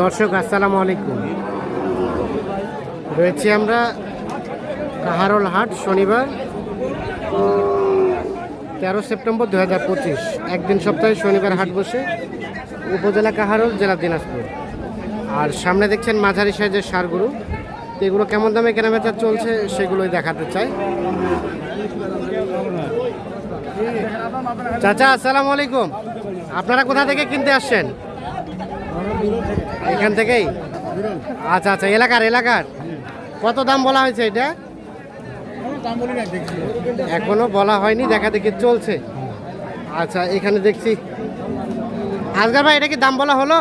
দর্শক, আসসালামু আলাইকুম। রয়েছি আমরা কাহারল হাট, শনিবার, তেরো সেপ্টেম্বর দু হাজার পঁচিশ। একদিন সপ্তাহে শনিবার হাট বসে উপজেলা কাহারল, জেলা দিনাজপুর। আর সামনে দেখছেন মাঝারি সাইজের সারগুলো এগুলো কেমন দামে কেনাবেচা চলছে সেগুলোই দেখাতে চাই। চাচা, আসসালামু আলাইকুম। আপনারা কোথা থেকে কিনতে আসছেন? এখান থেকেই? আচ্ছা আচ্ছা এলাকার এলাকার। কত দাম বলা হয়েছে এটা? এখনও বলা হয়নি, দেখা দেখি চলছে। আচ্ছা এখানে দেখছি। আজগার ভাই, এটা কি দাম বলা হলো?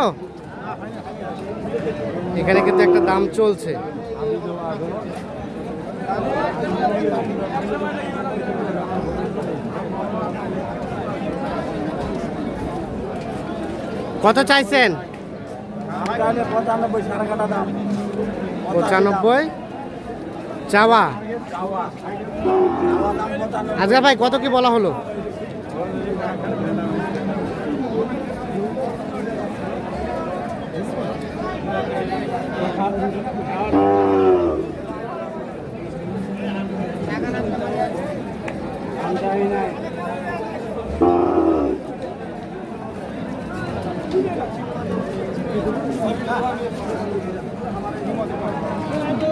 এখানে কিন্তু একটা দাম চলছে। কত চাইছেন? পঁচানব্বই। চাওয়া। আজকে ভাই কত কি বলা হলো?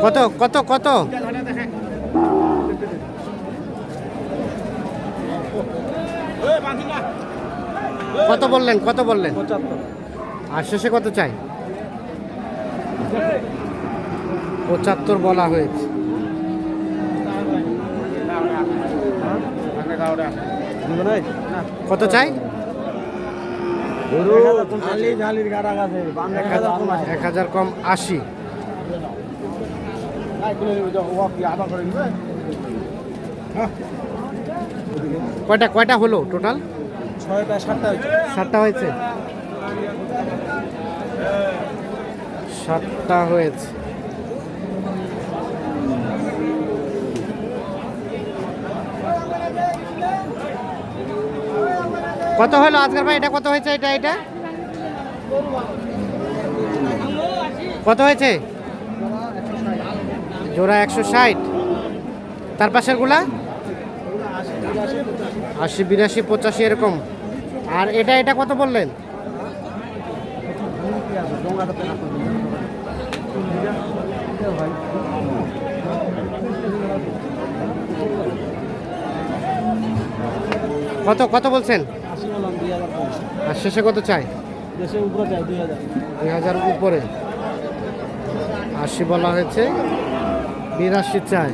কত কত কত? কত বললেন কত বললেন? আর শেষে কত চাই? পঁচাত্তর বলা হয়েছে। কত চাই? এক হাজার- কম আশি। কয়টা কয়টা হলো টোটাল ছয়টা সাতটা হয়েছে। সাতটা হয়েছে? সাতটা হয়েছে। কত হলো আজকের ভাই? এটা কত হয়েছে? এটা এটা? কত হয়েছে? জোড়া একশো ষাট। তার পাশেরগুলা? আশি বিরাশি, পঁচাশি, এরকম। আর এটা এটা কত বললেন? কত কত বলছেন আশি বললাম দুই হাজার পঞ্চাশ আর শেষে কত চাই? দেশে উপরে চাই দুই হাজার। দুই হাজার উপরে। আশি বলা হয়েছে। বিরাশি চাই।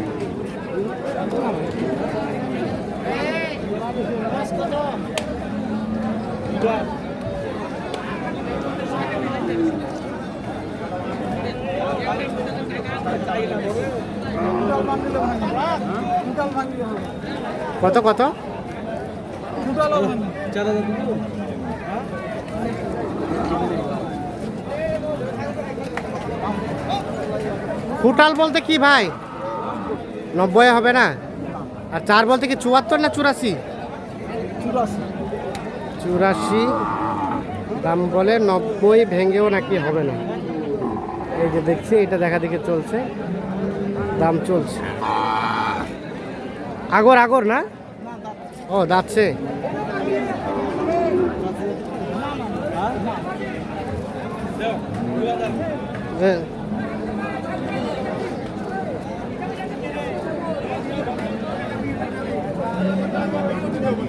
কত কত? চার হাজার। ফুটাল বলতে কি ভাই? নব্বই হবে না? আর চার বলতে কি চুয়াত্তর না চুরাশি? চুরাশি। চুরাশি। দাম বলে নব্বই ভেঙেও নাকি হবে না। এই যে দেখছি এটা দেখা দেখে চলছে। দাম চলছে। আগর আগর না? ও যাচ্ছে। হ্যাঁ।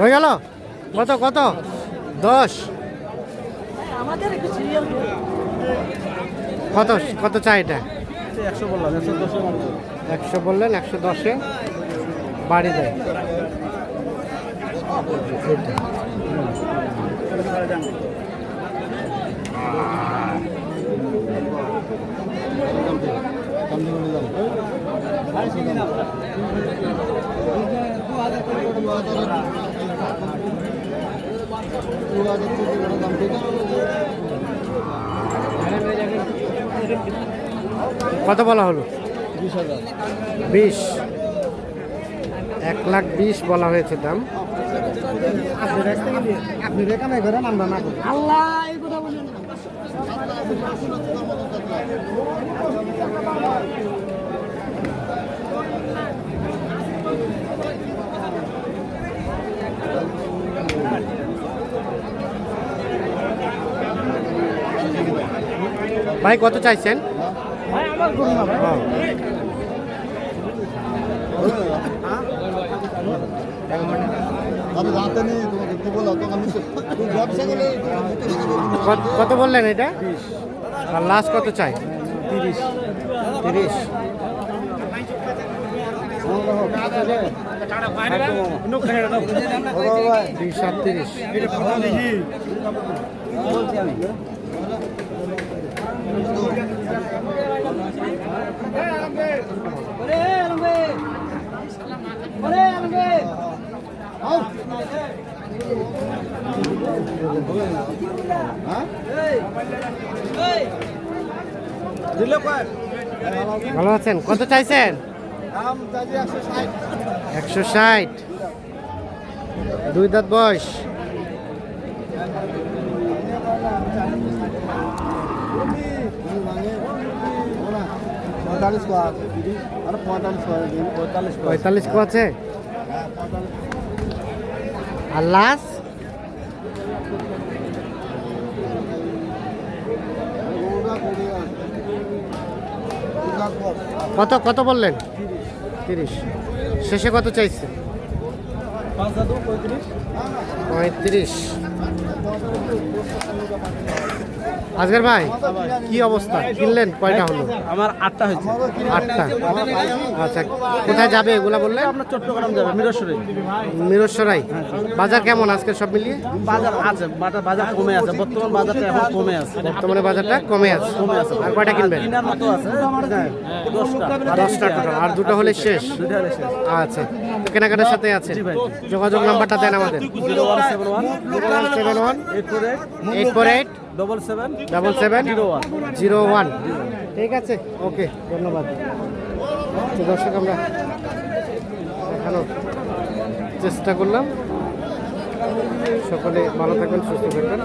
হয়ে গেল? কত কত? দশ। কত কত চাই এটা? একশো বললেন, একশো দশে বাড়ি দেয়। কত বলা হলো? বিশ। এক লাখ বিশ বলা হয়েছে দাম। আল্লাহ ভাই কত চাইছেন ভাই আমার করুন না ভাই হ্যাঁ। আমি জানতে নেই তোমাকে কি বলো তো আমি তো তুমি ব্যবসা করলে কত- কত বললেন এটা? আর লাস্ট কত চাই? তিরিশ। তিরিশ। বিশ ভালো আছেন? কত চাইছেন? একশো ষাট। দুই দাঁত বয়স। পঁয়তাল্লিশ কো আরে পঁয়তাল্লিশ করে দিন পঁয়তাল্লিশ পঁয়তাল্লিশ কো আছে? আর লাস্ট কত কত বললেন? তিরিশ। শেষে কত চাইছে? পঁয়ত্রিশ। আজকের ভাই কি অবস্থা? কিনলেন? কয়টা হলো? আমার আটটা হয়েছে। আটটা। আচ্ছা কোথায় যাবে এগুলা বললেন? আপনার চট্টগ্রাম যাবে মিরসরে। মিরসরাই। বাজার কেমন আজকে সব মিলিয়ে? বাজার আছে বাজার কমে আছে। বর্তমান বাজারটা এখন কমে আছে। বর্তমানে বাজারটা কমে আছে। কমে আছে। আর কয়টা কিনবেন? আছে। দশটা। দশটা আর দুটো হলে শেষ? দুইটা হলে শেষ। আচ্ছা। কেনাকাটার সাথে আছে। যোগাযোগ নাম্বারটা দেন আমাদের। Seven one. Seven one eight four eight double seven double seven zero one zero one ঠিক আছে? ওকে ধন্যবাদ। দর্শক আমরা দেখানোর চেষ্টা করলাম। সকলে ভালো থাকবেন সুস্থ থাকবেন।